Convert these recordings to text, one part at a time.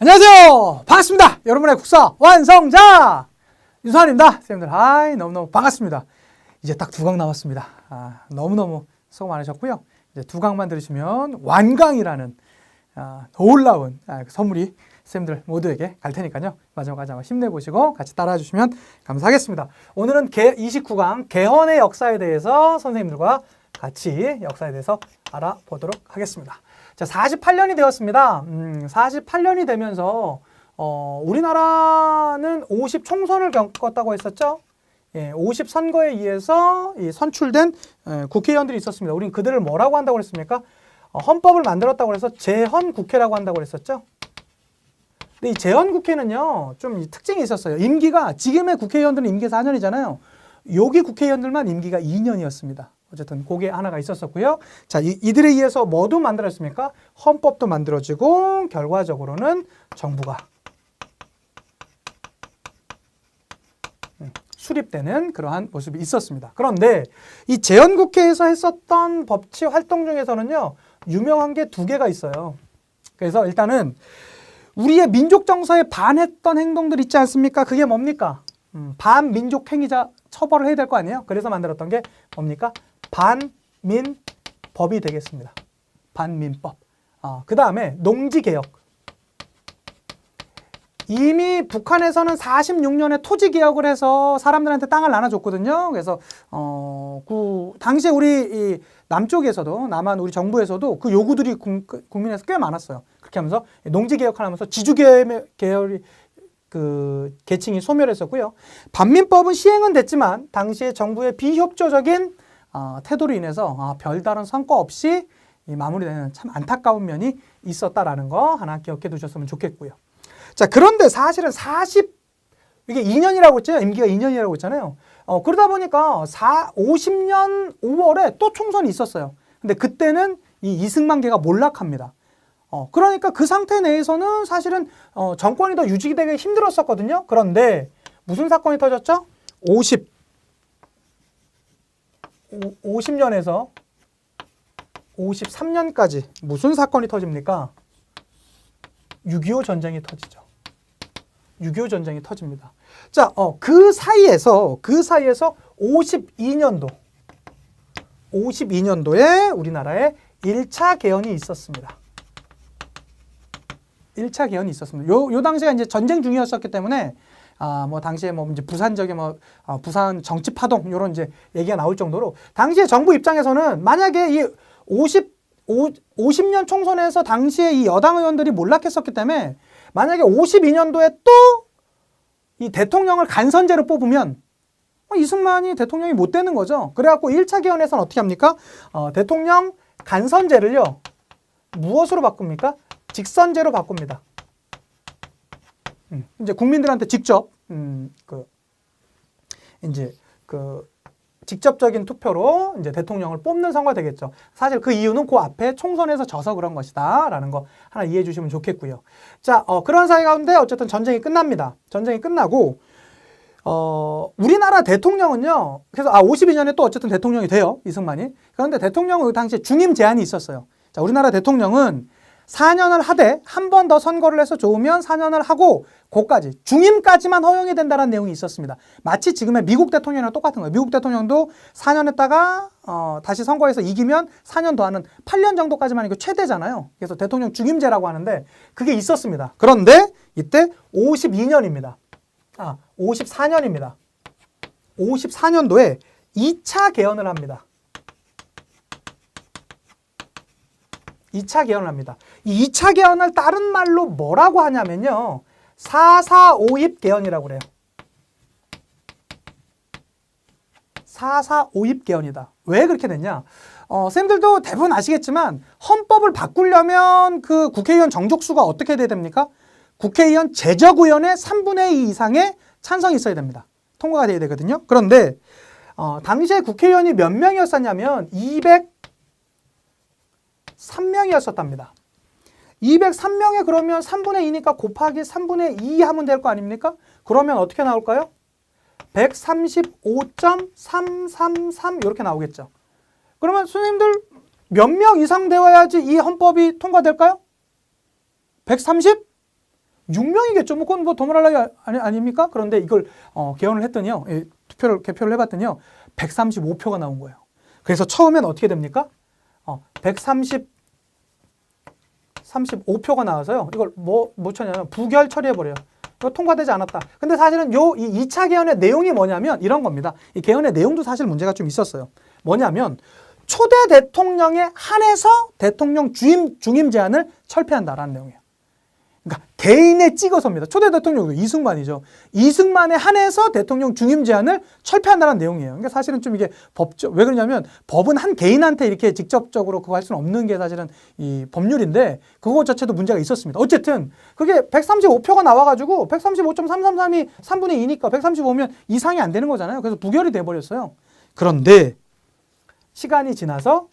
안녕하세요. 반갑습니다. 여러분의 국사 완성자 유산입니다. 선생님들, 하이 너무너무 반갑습니다. 이제 딱 두 강 남았습니다. 아, 너무너무 수고 많으셨고요. 이제 두 강만 들으시면 완강이라는 아, 놀라운 아, 그 선물이 선생님들 모두에게 갈 테니까요. 마지막까지 한번 힘내보시고 같이 따라와 주시면 감사하겠습니다. 오늘은 개, 29강 개헌의 역사에 대해서 선생님들과 같이 역사에 대해서 알아보도록 하겠습니다. 자, 48년이 되었습니다. 음, 48년이 되면서 어, 우리나라는 50 총선을 겪었다고 했었죠. 예, 50 선거에 의해서 이 선출된 에, 국회의원들이 있었습니다. 우린 그들을 뭐라고 한다고 그랬습니까? 어, 헌법을 만들었다고 해서 재헌 국회라고 한다고 그랬었죠. 근데 이 재헌 국회는요, 좀이 특징이 있었어요. 임기가 지금의 국회의원들은 임기 4년이잖아요. 여기 국회의원들만 임기가 2년이었습니다. 어쨌든 그게 하나가 있었었고요. 자, 이, 이들에 의해서 뭐도 만들어졌습니까? 헌법도 만들어지고 결과적으로는 정부가 음, 수립되는 그러한 모습이 있었습니다. 그런데 이 재헌국회에서 했었던 법치 활동 중에서는요, 유명한 게 두 개가 있어요. 그래서 일단은 우리의 민족 정서에 반했던 행동들 있지 않습니까? 그게 뭡니까? 음, 반민족 행위자 처벌을 해야 될 거 아니에요? 그래서 만들었던 게 뭡니까? 반민법이 되겠습니다. 반민법. 아, 그 다음에 농지개혁. 이미 북한에서는 46년에 토지 개혁을 해서 사람들한테 땅을 나눠줬거든요. 그래서 어, 그 당시에 우리 이 남쪽에서도 남한 우리 정부에서도 그 요구들이 국, 국민에서 꽤 많았어요. 그렇게 하면서 농지 개혁을 하면서 지주 계열- 계열이 그 계층이 소멸했었고요. 반민법은 시행은 됐지만 당시에 정부의 비협조적인 어, 태도로 인해서 아, 별다른 성과 없이 이 마무리되는 참 안타까운 면이 있었다라는 거 하나 기억해 두셨으면 좋겠고요. 자, 그런데 사실은 40 이게 2년이라고 했잖아요. 임기가 2년이라고 했잖아요. 어, 그러다 보니까 4, 50년 5월에 또 총선이 있었어요. 근데 그때는 이 이승만계가 몰락합니다. 어, 그러니까 그 상태 내에서는 사실은 어, 정권이 더 유지되기 힘들었었거든요. 그런데 무슨 사건이 터졌죠? 50 오, 50년에서 53년까지 무슨 사건이 터집니까? 6.25 전쟁이 터지죠. 6.25 전쟁이 터집니다. 자, 어, 그 사이에서, 그 사이에서 52년도, 52년도에 우리나라에 1차 개헌이 있었습니다. 1차 개헌이 있었습니다. 요, 요 당시가 이제 전쟁 중이었었기 때문에 아, 뭐 당시에 뭐 이제 부산 적에 뭐 아, 부산 정치 파동 요런 이제 얘기가 나올 정도로 당시에 정부 입장에서는 만약에 이 50, 50년 총선에서 당시에 이 여당 의원들이 몰락했었기 때문에 만약에 52년도에 또 이 대통령을 간선제로 뽑으면 어, 이승만이 대통령이 못 되는 거죠. 그래갖고 1차 개헌에서는 어떻게 합니까? 어, 대통령 간선제를요, 무엇으로 바꿉니까? 직선제로 바꿉니다. 음, 이제 국민들한테 직접, 음, 그, 이제 그, 직접적인 투표로 이제 대통령을 뽑는 선거가 되겠죠. 사실 그 이유는 그 앞에 총선에서 져서 그런 것이다. 라는 거 하나 이해해 주시면 좋겠고요. 자, 어, 그런 사이 가운데 어쨌든 전쟁이 끝납니다. 전쟁이 끝나고, 어, 우리나라 대통령은요, 그래서 아, 52년에 또 어쨌든 대통령이 돼요. 이승만이. 그런데 대통령은 그 당시에 중임 제한이 있었어요. 자, 우리나라 대통령은 4년을 하되 한 번 더 선거를 해서 좋으면 4년을 하고 고까지 중임까지만 허용이 된다는 내용이 있었습니다. 마치 지금의 미국 대통령이랑 똑같은 거예요. 미국 대통령도 4년 했다가 어, 다시 선거에서 이기면 4년 더 하는 8년 정도까지만 이거 최대잖아요. 그래서 대통령 중임제라고 하는데 그게 있었습니다. 그런데 이때 52년입니다. 아, 54년입니다. 54년도에 2차 개헌을 합니다. 2차 개헌을 합니다. 이 2차 개헌을 다른 말로 뭐라고 하냐면요. 445입 개헌이라고 그래요. 445입 개헌이다. 왜 그렇게 됐냐? 어, 쌤들도 대부분 아시겠지만 헌법을 바꾸려면 그 국회의원 정족수가 어떻게 돼야 됩니까? 국회의원 제적의원의 3분의 2 이상의 찬성이 있어야 됩니다. 통과가 돼야 되거든요. 그런데 어, 당시에 국회의원이 몇 명이었었냐면 203명이었었답니다. 203명에 그러면 3분의 2니까 곱하기 3분의 2 하면 될 거 아닙니까? 그러면 어떻게 나올까요? 135.333 이렇게 나오겠죠. 그러면 선생님들 몇 명 이상 되어야지 이 헌법이 통과될까요? 130? 6명이겠죠. 뭐 그건 뭐 도말랄라 아니 아닙니까? 그런데 이걸 어, 개헌을 했더니요. 예, 투표를 개표를 해봤더니요. 135표가 나온 거예요. 그래서 처음엔 어떻게 됩니까? 어, 130 35표가 나와서요. 이걸 뭐, 뭐 쳐냐면 부결 처리해버려요. 이거 통과되지 않았다. 근데 사실은 요, 이 2차 개헌의 내용이 뭐냐면 이런 겁니다. 이 개헌의 내용도 사실 문제가 좀 있었어요. 뭐냐면 초대 대통령에 한해서 대통령 주임, 중임 제한을 철폐한다라는 내용이에요. 그러니까 개인에 찍어서입니다. 초대 대통령도 이승만이죠. 이승만에 한해서 대통령 중임 제한을 철폐한다는 내용이에요. 그러니까 사실은 좀 이게 법적 왜 그러냐면 법은 한 개인한테 이렇게 직접적으로 그거 할 수는 없는 게 사실은 이 법률인데 그거 자체도 문제가 있었습니다. 어쨌든 그게 135표가 나와가지고 135.333이 3분의 2니까 135면 이상이 안 되는 거잖아요. 그래서 부결이 돼버렸어요. 그런데 시간이 지나서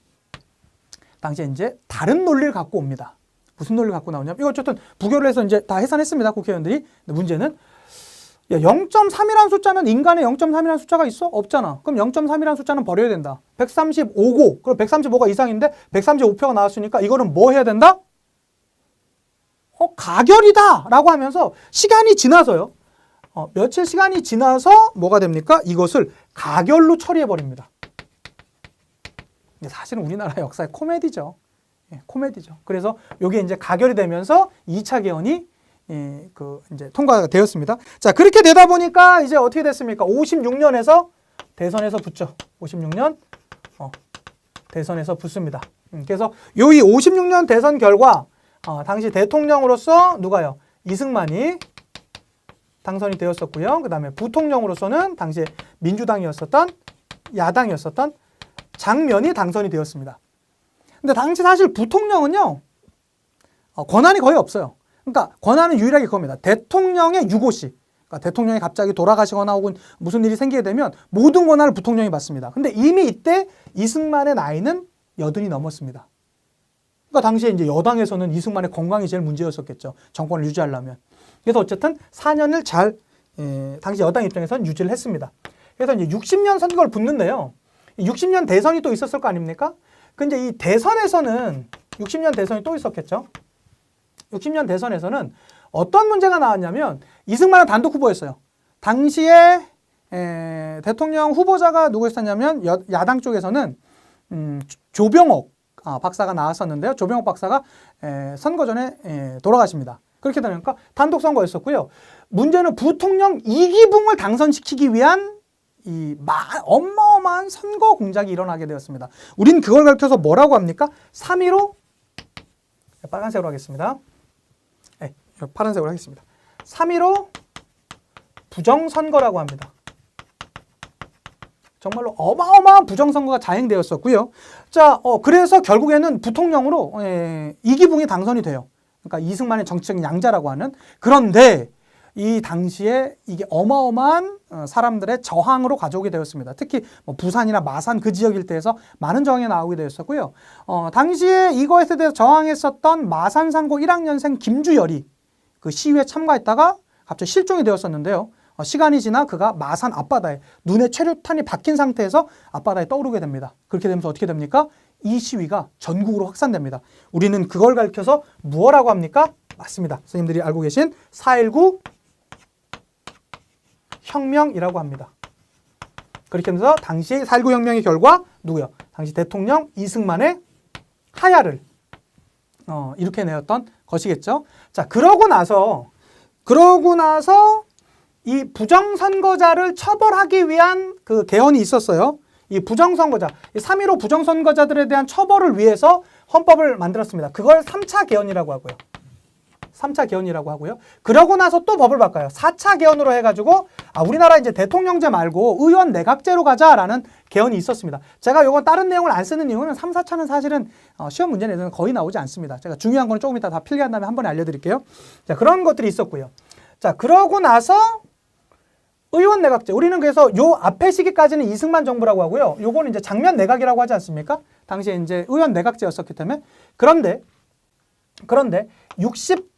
당시에 이제 다른 논리를 갖고 옵니다. 무슨 논리를 갖고 나오냐면 이거 어쨌든 부결을 해서 이제 다 해산했습니다. 국회의원들이. 근데 문제는 야, 0.3이라는 숫자는 인간의 0.3이라는 숫자가 있어? 없잖아. 그럼 0.3이라는 숫자는 버려야 된다. 135고, 그럼 135가 이상인데 135표가 나왔으니까 이거는 뭐 해야 된다? 어, 가결이다! 라고 하면서 시간이 지나서요. 어, 며칠 시간이 지나서 뭐가 됩니까? 이것을 가결로 처리해버립니다. 사실은 우리나라 역사의 코미디죠. 예, 코미디죠. 그래서 이게 이제 가결이 되면서 2차 개헌이 예, 그 이제 통과가 되었습니다. 자, 그렇게 되다 보니까 이제 어떻게 됐습니까? 56년에서 대선에서 붙죠. 56년 어, 대선에서 붙습니다. 음, 그래서 요이 56년 대선 결과 어, 당시 대통령으로서 누가요? 이승만이 당선이 되었었고요. 그 다음에 부통령으로서는 당시 민주당이었었던 야당이었었던 장면이 당선이 되었습니다. 근데 당시 사실 부통령은요 어, 권한이 거의 없어요. 그러니까 권한은 유일하게 그겁니다. 대통령의 유고시. 그러니까 대통령이 갑자기 돌아가시거나 혹은 무슨 일이 생기게 되면 모든 권한을 부통령이 받습니다. 근데 이미 이때 이승만의 나이는 여든이 넘었습니다. 그러니까 당시에 이제 여당에서는 이승만의 건강이 제일 문제였었겠죠. 정권을 유지하려면. 그래서 어쨌든 4년을 잘 에, 당시 여당 입장에서는 유지를 했습니다. 그래서 이제 60년 선거를 붙는데요. 60년 대선이 또 있었을 거 아닙니까? 근데 이 대선에서는 60년 대선이 또 있었겠죠. 60년 대선에서는 어떤 문제가 나왔냐면 이승만은 단독 후보였어요. 당시에 에, 대통령 후보자가 누구였었냐면 여, 야당 쪽에서는 음, 조병옥 아, 박사가 나왔었는데요. 조병옥 박사가 에, 선거 전에 에, 돌아가십니다. 그렇게 되니까 단독 선거였었고요. 문제는 부통령 이기붕을 당선시키기 위한 이 마, 어마어마한 선거 공작이 일어나게 되었습니다. 우린 그걸 가르쳐서 뭐라고 합니까? 3.15 빨간색으로 하겠습니다. 네, 파란색으로 하겠습니다. 3.15 부정선거라고 합니다. 정말로 어마어마한 부정선거가 자행되었었고요. 자, 어, 그래서 결국에는 부통령으로 예, 이기붕이 당선이 돼요. 그러니까 이승만의 정치적 양자라고 하는. 그런데 이 당시에 이게 어마어마한 어, 사람들의 저항으로 가져오게 되었습니다. 특히 뭐 부산이나 마산 그 지역 일대에서 많은 저항이 나오게 되었었고요. 어, 당시에 이거에 대해서 저항했었던 마산 상고 1학년생 김주열이 그 시위에 참가했다가 갑자기 실종이 되었었는데요. 어, 시간이 지나 그가 마산 앞바다에 눈에 최루탄이 박힌 상태에서 앞바다에 떠오르게 됩니다. 그렇게 되면서 어떻게 됩니까? 이 시위가 전국으로 확산됩니다. 우리는 그걸 가리켜서 무엇라고 합니까? 맞습니다. 선생님들이 알고 계신 4.19 혁명이라고 합니다. 그렇게 해서 당시 4.19 혁명의 결과 누구요? 당시 대통령 이승만의 하야를 어, 이렇게 내었던 것이겠죠. 자, 그러고 나서 그러고 나서 이 부정선거자를 처벌하기 위한 그 개헌이 있었어요. 이 부정선거자, 이3.15 부정선거자들에 대한 처벌을 위해서 헌법을 만들었습니다. 그걸 3차 개헌이라고 하고요. 3차 개헌이라고 하고요. 그러고 나서 또 법을 바꿔요. 4차 개헌으로 해가지고 아 우리나라 이제 대통령제 말고 의원 내각제로 가자라는 개헌이 있었습니다. 제가 요건 다른 내용을 안 쓰는 이유는 3, 4차는 사실은 어, 시험 문제 내에서는 거의 나오지 않습니다. 제가 중요한 거는 조금 이따 다 필기한 다음에 한 번에 알려드릴게요. 자 그런 것들이 있었고요. 자 그러고 나서 의원 내각제. 우리는 그래서 요 앞에 시기까지는 이승만 정부라고 하고요. 요거는 이제 장면 내각이라고 하지 않습니까? 당시에 이제 의원 내각제였었기 때문에 그런데 그런데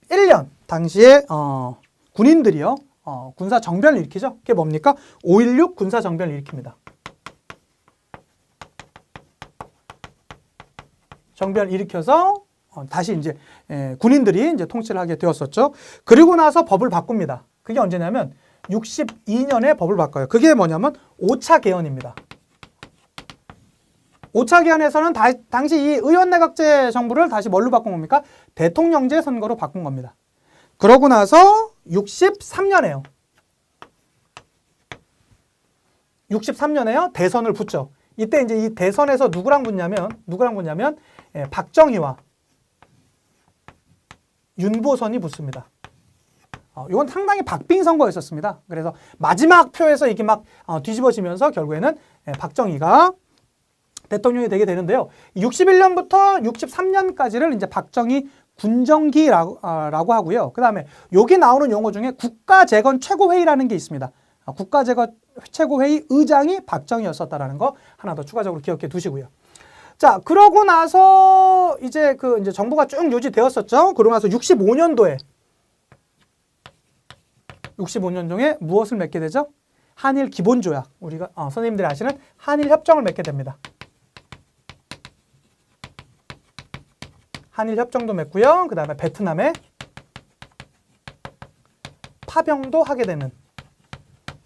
61년 당시에 어, 군인들이요 어, 군사 정변을 일으키죠. 그게 뭡니까? 5.16 군사 정변을 일으킵니다. 정변을 일으켜서 어, 다시 이제 에, 군인들이 이제 통치를 하게 되었었죠. 그리고 나서 법을 바꿉니다. 그게 언제냐면 62년에 법을 바꿔요. 그게 뭐냐면 5차 개헌입니다. 5차 개헌에서는 다, 당시 이 의원내각제 정부를 다시 뭘로 바꾼 겁니까? 대통령제 선거로 바꾼 겁니다. 그러고 나서 63년에요. 63년에요. 대선을 붙죠. 이때 이제 이 대선에서 누구랑 붙냐면 누구랑 붙냐면 예, 박정희와 윤보선이 붙습니다. 어, 이건 상당히 박빙 선거였었습니다. 그래서 마지막 표에서 이게 막 어, 뒤집어지면서 결국에는 예, 박정희가 대통령이 되게 되는데요. 61년부터 63년까지를 이제 박정희 군정기라고 아, 하고요. 그 다음에 여기 나오는 용어 중에 국가재건 최고회의라는 게 있습니다. 아, 국가재건 최고회의 의장이 박정희였었다라는 거 하나 더 추가적으로 기억해 두시고요. 자, 그러고 나서 이제 그 이제 정부가 쭉 유지되었었죠. 그러고 나서 65년도에 65년 중에 무엇을 맺게 되죠? 한일 기본조약. 우리가 어, 선생님들이 아시는 한일 협정을 맺게 됩니다. 한일 협정도 맺고요. 그 다음에 베트남에 파병도 하게 되는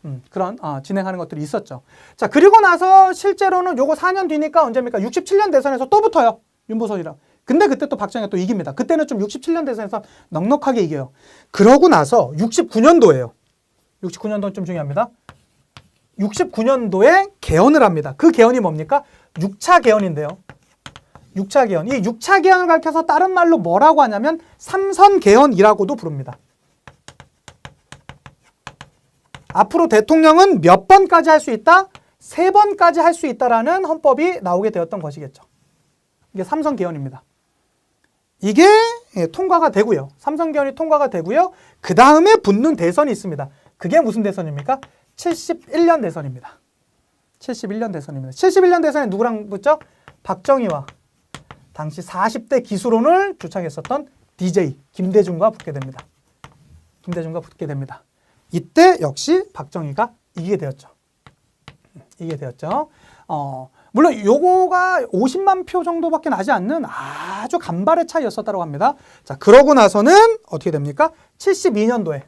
음, 그런 어, 진행하는 것들이 있었죠. 자 그리고 나서 실제로는 요거 4년 뒤니까 언제입니까? 67년 대선에서 또 붙어요. 윤보선이랑. 근데 그때 또 박정희가 또 이깁니다. 그때는 좀 67년 대선에서 넉넉하게 이겨요. 그러고 나서 69년도예요. 69년도 좀 중요합니다. 69년도에 개헌을 합니다. 그 개헌이 뭡니까? 6차 개헌인데요. 6차 개헌. 이 6차 개헌을 가리켜서 다른 말로 뭐라고 하냐면 삼선 개헌이라고도 부릅니다. 앞으로 대통령은 몇 번까지 할 수 있다? 세 번까지 할 수 있다라는 헌법이 나오게 되었던 것이겠죠. 이게 삼선 개헌입니다. 이게 예, 통과가 되고요. 삼선 개헌이 통과가 되고요. 그 다음에 붙는 대선이 있습니다. 그게 무슨 대선입니까? 71년 대선입니다. 71년 대선입니다. 71년 대선에 누구랑 붙죠? 박정희와 당시 40대 기수론을 주창했었던 DJ 김대중과 붙게 됩니다. 김대중과 붙게 됩니다. 이때 역시 박정희가 이기게 되었죠. 이기게 되었죠. 어, 물론 요거가 50만 표 정도밖에 나지 않는 아주 간발의 차이였었다고 합니다. 자, 그러고 나서는 어떻게 됩니까? 72년도에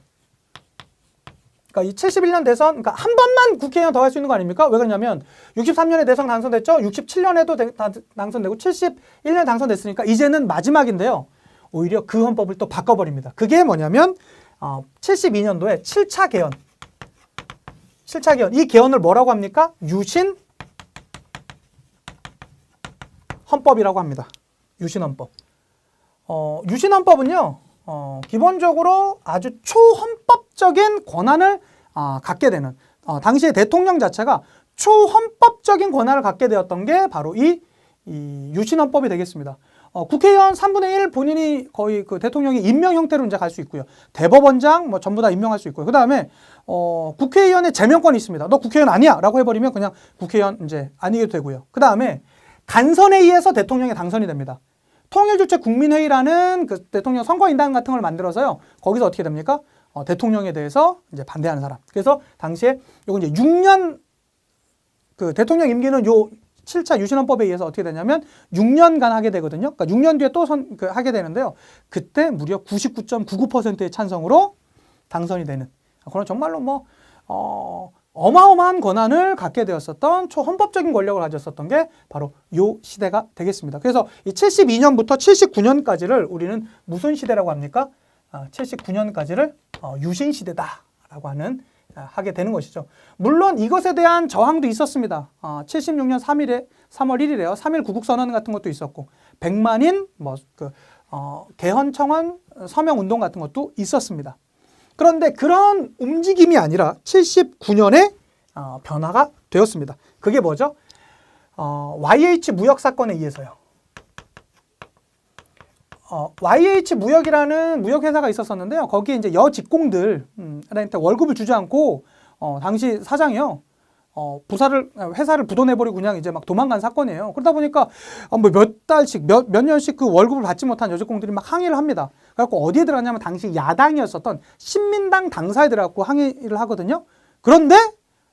그러니까 이 71년 대선, 그러니까 한 번만 국회의원 더 할 수 있는 거 아닙니까? 왜 그러냐면 63년에 대선 당선됐죠. 67년에도 대, 다, 당선되고 71년 당선됐으니까 이제는 마지막인데요. 오히려 그 헌법을 또 바꿔버립니다. 그게 뭐냐면 어, 72년도에 7차 개헌. 7차 개헌. 이 개헌을 뭐라고 합니까? 유신 헌법이라고 합니다. 유신 헌법. 어, 유신 헌법은요, 어, 기본적으로 아주 초헌법적인 권한을 아, 갖게 되는, 어, 당시에 대통령 자체가 초헌법적인 권한을 갖게 되었던 게 바로 이, 이 유신헌법이 되겠습니다. 어, 국회의원 3분의 1 본인이 거의 그 대통령이 임명 형태로 이제 갈 수 있고요. 대법원장 뭐 전부 다 임명할 수 있고요. 그 다음에 어, 국회의원의 제명권이 있습니다. 너 국회의원 아니야! 라고 해버리면 그냥 국회의원 이제 아니게 되고요. 그 다음에 간선에 의해서 대통령이 당선이 됩니다. 통일주체 국민회의라는 그 대통령 선거인단 같은 걸 만들어서요. 거기서 어떻게 됩니까? 어, 대통령에 대해서 이제 반대하는 사람. 그래서 당시에 요거 이제 6년 그 대통령 임기는 요 7차 유신헌법에 의해서 어떻게 되냐면 6년간 하게 되거든요. 그러니까 6년 뒤에 또 선, 그, 하게 되는데요. 그때 무려 99.99%의 찬성으로 당선이 되는 그런 정말로 뭐 어, 어마어마한 권한을 갖게 되었었던 초헌법적인 권력을 가졌었던 게 바로 요 시대가 되겠습니다. 그래서 이 72년부터 79년까지를 우리는 무슨 시대라고 합니까? 아, 79년까지를 어, 유신 시대다라고 하는 아, 하게 되는 것이죠. 물론 이것에 대한 저항도 있었습니다. 아, 76년 3일에 3월 1일에요. 3일 구국 선언 같은 것도 있었고 100만인 뭐그 어, 개헌 청원 서명 운동 같은 것도 있었습니다. 그런데 그런 움직임이 아니라 79년에 어, 변화가 되었습니다. 그게 뭐죠? 어, YH 무역 사건에 의해서요. 어, YH 무역이라는 무역 회사가 있었었는데요. 거기에 이제 여 직공들 음, 월급을 주지 않고 어, 당시 사장이요. 어, 부사를 회사를 부도내버리고 그냥 이제 막 도망간 사건이에요. 그러다 보니까 어, 뭐몇 달씩 몇, 몇 년씩 그 월급을 받지 못한 여직공들이 막 항의를 합니다. 그래갖고 어디에 들어갔냐면 당시 야당이었었던 신민당 당사에 들어갖고 항의를 하거든요. 그런데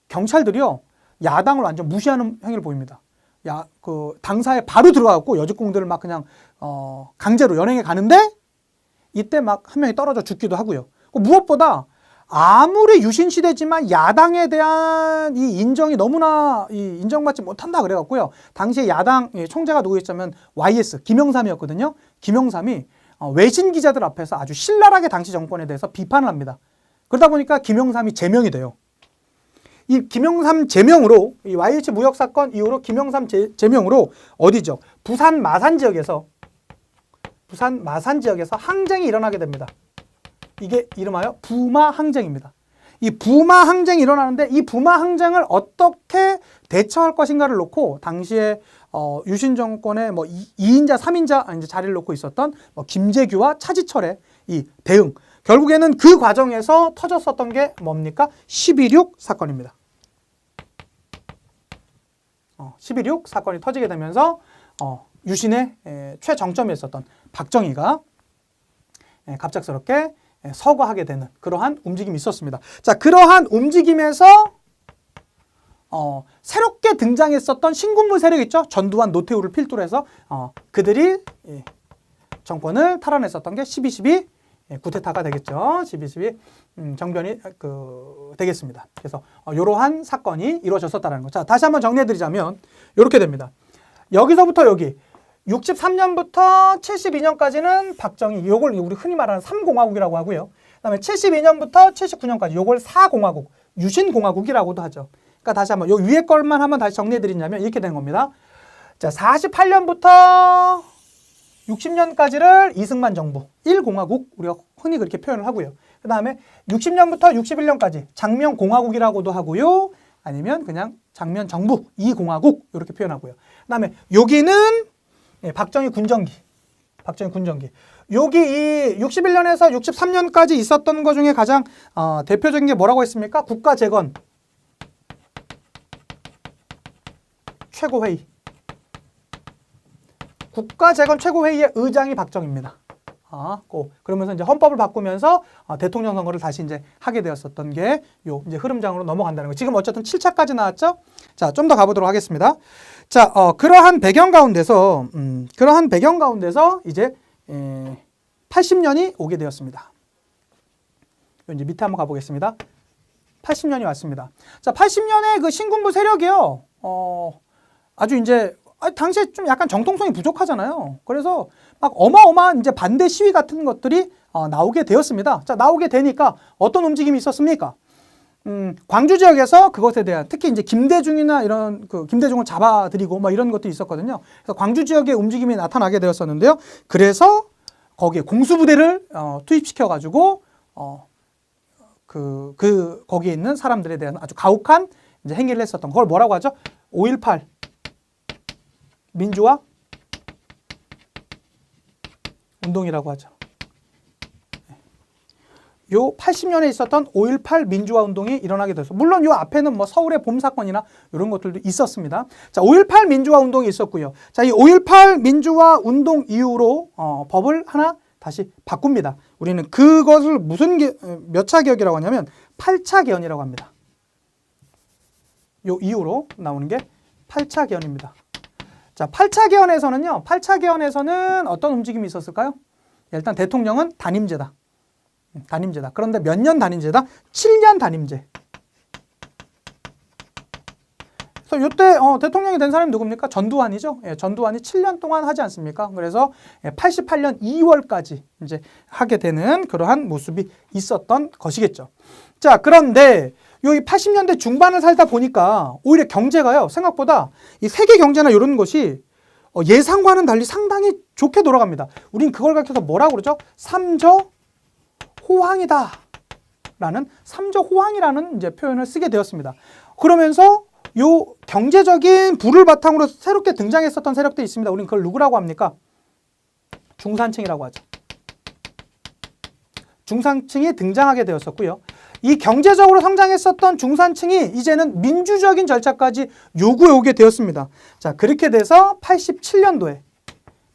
경찰들이요 야당을 완전 무시하는 행위를 보입니다. 야, 그 당사에 바로 들어가고 여직공들을 막 그냥 어, 강제로 연행해 가는데 이때 막 한 명이 떨어져 죽기도 하고요. 그 무엇보다 아무리 유신 시대지만 야당에 대한 이 인정이 너무나 이 인정받지 못한다 그래갖고요. 당시에 야당 예, 총재가 누구였냐면 YS 김영삼이었거든요. 김영삼이 어, 외신 기자들 앞에서 아주 신랄하게 당시 정권에 대해서 비판을 합니다. 그러다 보니까 김영삼이 제명이 돼요. 이 김영삼 제명으로 이 YH 무역 사건 이후로 김영삼 제, 제명으로 어디죠? 부산 마산 지역에서 부산 마산 지역에서 항쟁이 일어나게 됩니다. 이게 이름하여 부마 항쟁입니다. 이 부마 항쟁이 일어나는데 이 부마 항쟁을 어떻게 대처할 것인가를 놓고 당시에 어, 유신 정권의 뭐 2인자, 3인자 이제 자리를 놓고 있었던 뭐 김재규와 차지철의 이 대응. 결국에는 그 과정에서 터졌었던 게 뭡니까? 12.6 사건입니다. 어, 12.6 사건이 터지게 되면서 어, 유신의 에, 최정점에 있었던 박정희가 에, 갑작스럽게 에, 서거하게 되는 그러한 움직임이 있었습니다. 자, 그러한 움직임에서 어, 새롭게 등장했었던 신군부 세력 있죠? 전두환, 노태우를 필두로 해서 어, 그들이 예, 정권을 탈환했었던 게 12.12 예, 구테타가 되겠죠. 12.12 음, 정변이 그 되겠습니다. 그래서 어, 이러한 사건이 이루어졌었다는 거. 자, 다시 한번 정리해드리자면 이렇게 됩니다. 여기서부터 여기 63년부터 72년까지는 박정희, 요걸 우리 흔히 말하는 3공화국이라고 하고요. 그다음에 72년부터 79년까지 요걸 4공화국, 유신공화국이라고도 하죠. 그러니까 다시 한번 요 위에 걸만 한번 다시 정리해 드리냐면 이렇게 된 겁니다. 자, 48년부터 60년까지를 이승만 정부 1공화국 우리가 흔히 그렇게 표현을 하고요. 그다음에 60년부터 61년까지 장면 공화국이라고도 하고요. 아니면 그냥 장면 정부 2공화국 이렇게 표현하고요. 그다음에 여기는 예, 박정희 군정기. 박정희 군정기. 여기 이 61년에서 63년까지 있었던 것 중에 가장 어, 대표적인 게 뭐라고 했습니까? 국가 재건 최고회의. 국가 재건 최고회의의 의장이 박정희입니다. 아, 고 그러면서 이제 헌법을 바꾸면서 어, 대통령 선거를 다시 이제 하게 되었었던 게 요 이제 흐름장으로 넘어간다는 거. 지금 어쨌든 7차까지 나왔죠? 자, 좀 더 가보도록 하겠습니다. 자, 어, 그러한 배경 가운데서 음, 그러한 배경 가운데서 이제 에, 80년이 오게 되었습니다. 요 이제 밑에 한번 가보겠습니다. 80년이 왔습니다. 자, 80년에 그 신군부 세력이요. 어, 아주 이제 아, 당시에 좀 약간 정통성이 부족하잖아요. 그래서 막 어마어마한 이제 반대 시위 같은 것들이 어, 나오게 되었습니다. 자, 나오게 되니까 어떤 움직임이 있었습니까? 음, 광주 지역에서 그것에 대한 특히 이제 김대중이나 이런 그 김대중을 잡아들이고 뭐 이런 것도 있었거든요. 그래서 광주 지역의 움직임이 나타나게 되었었는데요. 그래서 거기에 공수부대를 어, 투입시켜 가지고 어, 그, 그, 거기에 있는 사람들에 대한 아주 가혹한 이제 행위를 했었던 그걸 뭐라고 하죠? 5.18 민주화 운동이라고 하죠. 요 80년에 있었던 5.18 민주화 운동이 일어나게 돼서 물론 요 앞에는 뭐 서울의 봄 사건이나 이런 것들도 있었습니다. 자, 5.18 민주화 운동이 있었고요. 자, 이 5.18 민주화 운동 이후로 어, 법을 하나 다시 바꿉니다. 우리는 그것을 무슨 몇차 개혁이라고 하냐면 8차 개헌이라고 합니다. 요 이후로 나오는 게 8차 개헌입니다. 자, 8차 개헌에서는요. 8차 개헌에서는 어떤 움직임이 있었을까요? 일단 대통령은 단임제다. 음, 단임제다. 그런데 몇 년 단임제다? 7년 단임제. 그래서 이때 어, 대통령이 된 사람이 누굽니까? 전두환이죠. 예, 전두환이 7년 동안 하지 않습니까? 그래서 예, 88년 2월까지 이제 하게 되는 그러한 모습이 있었던 것이겠죠. 자, 그런데 요 80년대 중반을 살다 보니까 오히려 경제가요 생각보다 이 세계 경제나 이런 것이 어, 예상과는 달리 상당히 좋게 돌아갑니다. 우린 그걸 가르쳐서 뭐라고 그러죠? 삼저 호황이다. 라는 삼저 호황이라는 이제 표현을 쓰게 되었습니다. 그러면서 요 경제적인 부를 바탕으로 새롭게 등장했었던 세력들이 있습니다. 우린 그걸 누구라고 합니까? 중산층이라고 하죠. 중산층이 등장하게 되었었고요. 이 경제적으로 성장했었던 중산층이 이제는 민주적인 절차까지 요구해 오게 되었습니다. 자, 그렇게 돼서 87년도에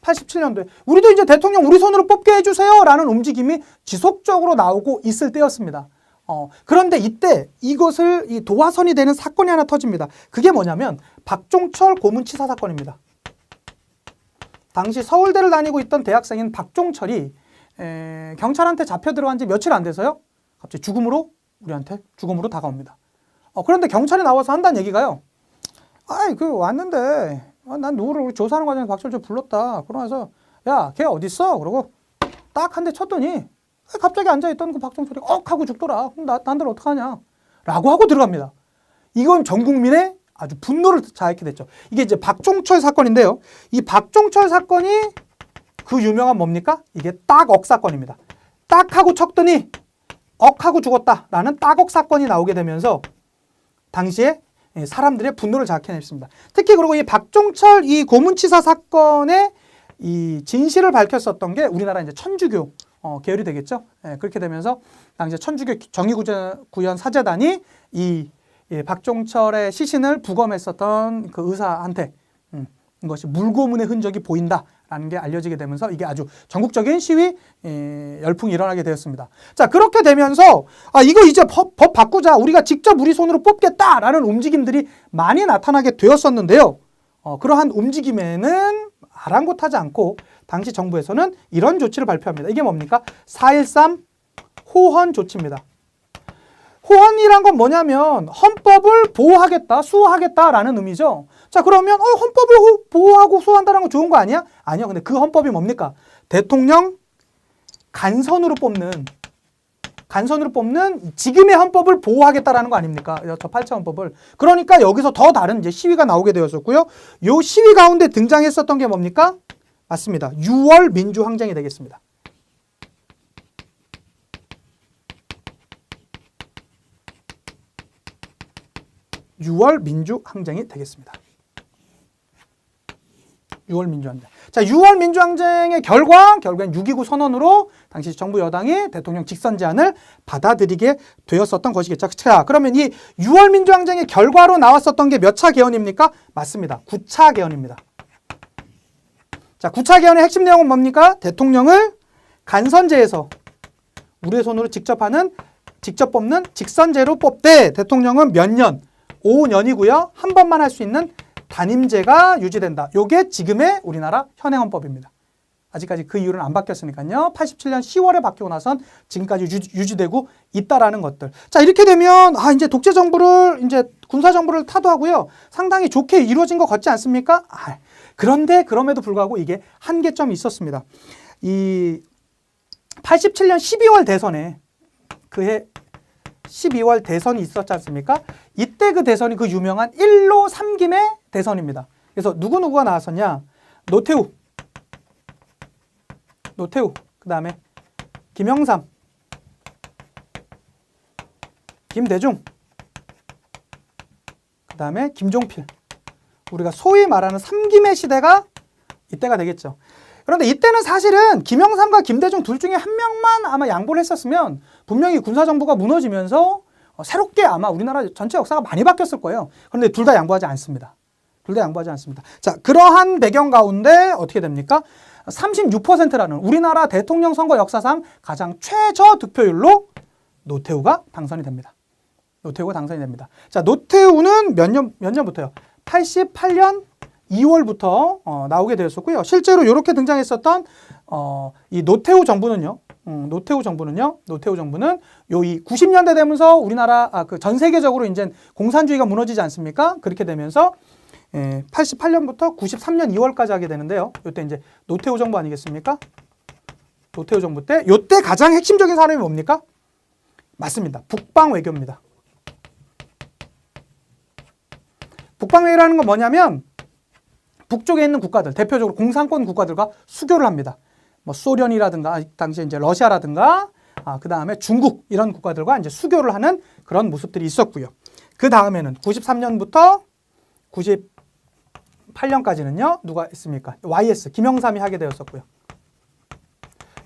87년도에 우리도 이제 대통령 우리 손으로 뽑게 해주세요라는 움직임이 지속적으로 나오고 있을 때였습니다. 어, 그런데 이때 이것을 이 도화선이 되는 사건이 하나 터집니다. 그게 뭐냐면 박종철 고문치사 사건입니다. 당시 서울대를 다니고 있던 대학생인 박종철이 에, 경찰한테 잡혀 들어간 지 며칠 안 돼서요. 갑자기 죽음으로 우리한테 죽음으로 다가옵니다. 어, 그런데 경찰이 나와서 한다는 얘기가요. 아이 그 왔는데 아, 난 누구를 우리 조사하는 과정에 박철철 불렀다. 그러면서 야 걔 어디 있어? 그러고 딱 한 대 쳤더니 갑자기 앉아 있던 그 박종철이 억 하고 죽더라. 그럼 나 난들 어떡하냐? 라고 하고 들어갑니다. 이건 전 국민의 아주 분노를 자아게 됐죠. 이게 이제 박종철 사건인데요. 이 박종철 사건이 그 유명한 뭡니까? 이게 딱억 사건입니다. 딱 하고 쳤더니 억 하고 죽었다라는 딱억 사건이 나오게 되면서 당시에 예, 사람들의 분노를 자아내냈습니다. 특히 그리고 이 박종철 이 고문치사 사건의 이 진실을 밝혔었던 게 우리나라 이제 천주교 어, 계열이 되겠죠. 예, 그렇게 되면서 당시 천주교 정의구현 사재단이 이 예, 박종철의 시신을 부검했었던 그 의사한테 음, 이것이 물고문의 흔적이 보인다 라는 게 알려지게 되면서 이게 아주 전국적인 시위 예, 열풍이 일어나게 되었습니다. 자 그렇게 되면서 아 이거 이제 법, 법 바꾸자 우리가 직접 우리 손으로 뽑겠다라는 움직임들이 많이 나타나게 되었었는데요. 어, 그러한 움직임에는 아랑곳하지 않고 당시 정부에서는 이런 조치를 발표합니다. 이게 뭡니까? 4.13 호헌 조치입니다. 호헌이란 건 뭐냐면 헌법을 보호하겠다, 수호하겠다라는 의미죠. 자, 그러면 어, 헌법을 호- 보호하고 수호한다는 건 좋은 거 아니야? 아니요. 근데 그 헌법이 뭡니까? 대통령 간선으로 뽑는 간선으로 뽑는 지금의 헌법을 보호하겠다라는 거 아닙니까? 저 8차 헌법을. 그러니까 여기서 더 다른 이제 시위가 나오게 되었었고요. 요 시위 가운데 등장했었던 게 뭡니까? 맞습니다. 6월 민주항쟁이 되겠습니다. 6월 민주항쟁이 되겠습니다. 6월 민주항쟁. 자, 6월 민주항쟁의 결과, 결국엔 6.29 선언으로 당시 정부 여당이 대통령 직선 제안을 받아들이게 되었었던 것이겠죠. 자, 그러면 이 6월 민주항쟁의 결과로 나왔었던 게 몇 차 개헌입니까? 맞습니다. 9차 개헌입니다. 자, 9차 개헌의 핵심 내용은 뭡니까? 대통령을 간선제에서 우리의 손으로 직접 하는, 직접 뽑는 직선제로 뽑되 대통령은 몇 년? 5년이고요. 한 번만 할 수 있는 단임제가 유지된다. 요게 지금의 우리나라 현행헌법입니다. 아직까지 그 이유는 안 바뀌었으니까요. 87년 10월에 바뀌고 나선 지금까지 유지, 되고 있다라는 것들. 자, 이렇게 되면 아, 이제 독재 정부를 이제 군사 정부를 타도하고요. 상당히 좋게 이루어진 것 같지 않습니까? 아, 그런데 그럼에도 불구하고 이게 한계점이 있었습니다. 이 87년 12월 대선에 그해 12월 대선이 있었지 않습니까? 이때 그 대선이 그 유명한 1로 3김의 대선입니다. 그래서 누구누구가 나왔었냐? 노태우, 노태우, 그 다음에 김영삼, 김대중, 그 다음에 김종필. 우리가 소위 말하는 3김의 시대가 이때가 되겠죠. 그런데 이때는 사실은 김영삼과 김대중 둘 중에 한 명만 아마 양보를 했었으면 분명히 군사정부가 무너지면서 어, 새롭게 아마 우리나라 전체 역사가 많이 바뀌었을 거예요. 그런데 둘 다 양보하지 않습니다. 둘 다 양보하지 않습니다. 자, 그러한 배경 가운데 어떻게 됩니까? 36%라는 우리나라 대통령 선거 역사상 가장 최저 득표율로 노태우가 당선이 됩니다. 노태우가 당선이 됩니다. 자, 노태우는 몇 년, 몇 년부터요? 88년 2월부터 어, 나오게 되었었고요. 실제로 이렇게 등장했었던 어, 이 노태우 정부는요. 음, 노태우 정부는요. 노태우 정부는 요 이 90년대 되면서 우리나라 아, 그 전 세계적으로 이제 공산주의가 무너지지 않습니까? 그렇게 되면서 예, 88년부터 93년 2월까지 하게 되는데요. 이때 이제 노태우 정부 아니겠습니까? 노태우 정부 때 요때 가장 핵심적인 사람이 뭡니까? 맞습니다. 북방 외교입니다. 북방 외교라는 건 뭐냐면 북쪽에 있는 국가들, 대표적으로 공산권 국가들과 수교를 합니다. 뭐 소련이라든가 당시 이제 러시아라든가 아, 그 다음에 중국 이런 국가들과 이제 수교를 하는 그런 모습들이 있었고요. 그 다음에는 93년부터 98년까지는요 누가 있습니까? YS 김영삼이 하게 되었었고요.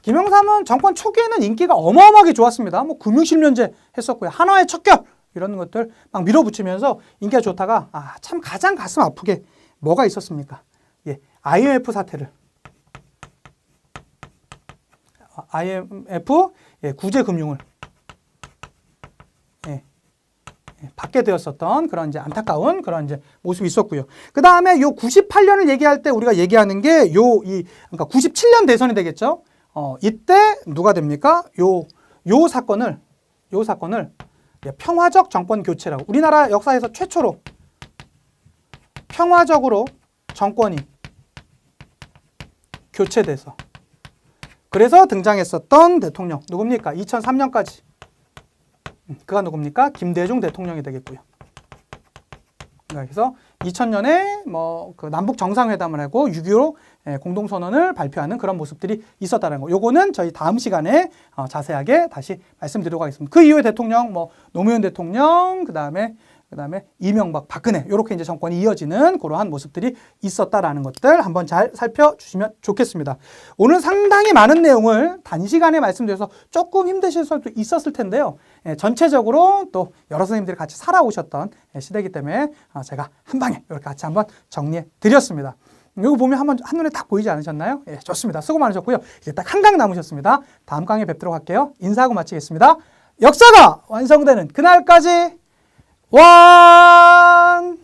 김영삼은 정권 초기에는 인기가 어마어마하게 좋았습니다. 뭐 금융실면제 했었고요. 한화의 척결 이런 것들 막 밀어붙이면서 인기가 좋다가 아 참 가장 가슴 아프게 뭐가 있었습니까? 예, IMF 사태를 IMF 예, 구제 금융을 예, 받게 되었었던 그런 이제 안타까운 그런 이제 모습이 있었고요. 그 다음에 요 98년을 얘기할 때 우리가 얘기하는 게 요 이 그러니까 97년 대선이 되겠죠. 어 이때 누가 됩니까? 요 요 사건을 요 사건을 예, 평화적 정권 교체라고 우리나라 역사에서 최초로 평화적으로 정권이 교체돼서 그래서 등장했었던 대통령 누굽니까? 2003년까지 음, 그가 누굽니까? 김대중 대통령이 되겠고요. 그래서 2000년에 뭐 그 남북 정상회담을 하고 6.25 예, 공동선언을 발표하는 그런 모습들이 있었다는 거. 요거는 저희 다음 시간에 어, 자세하게 다시 말씀드리도록 하겠습니다. 그 이후에 대통령 뭐 노무현 대통령 그 다음에 그다음에 이명박, 박근혜 이렇게 이제 정권이 이어지는 그러한 모습들이 있었다라는 것들 한번 잘 살펴주시면 좋겠습니다. 오늘 상당히 많은 내용을 단시간에 말씀드려서 조금 힘드실 수도 있었을 텐데요. 예, 전체적으로 또 여러 선생님들이 같이 살아오셨던 예, 시대이기 때문에 어, 제가 한 방에 이렇게 같이 한번 정리해 드렸습니다. 이거 보면 한번 한눈에 딱 보이지 않으셨나요? 예, 좋습니다. 수고 많으셨고요. 이제 딱 한 강 남으셨습니다. 다음 강에 뵙도록 할게요. 인사하고 마치겠습니다. 역사가 완성되는 그날까지 완!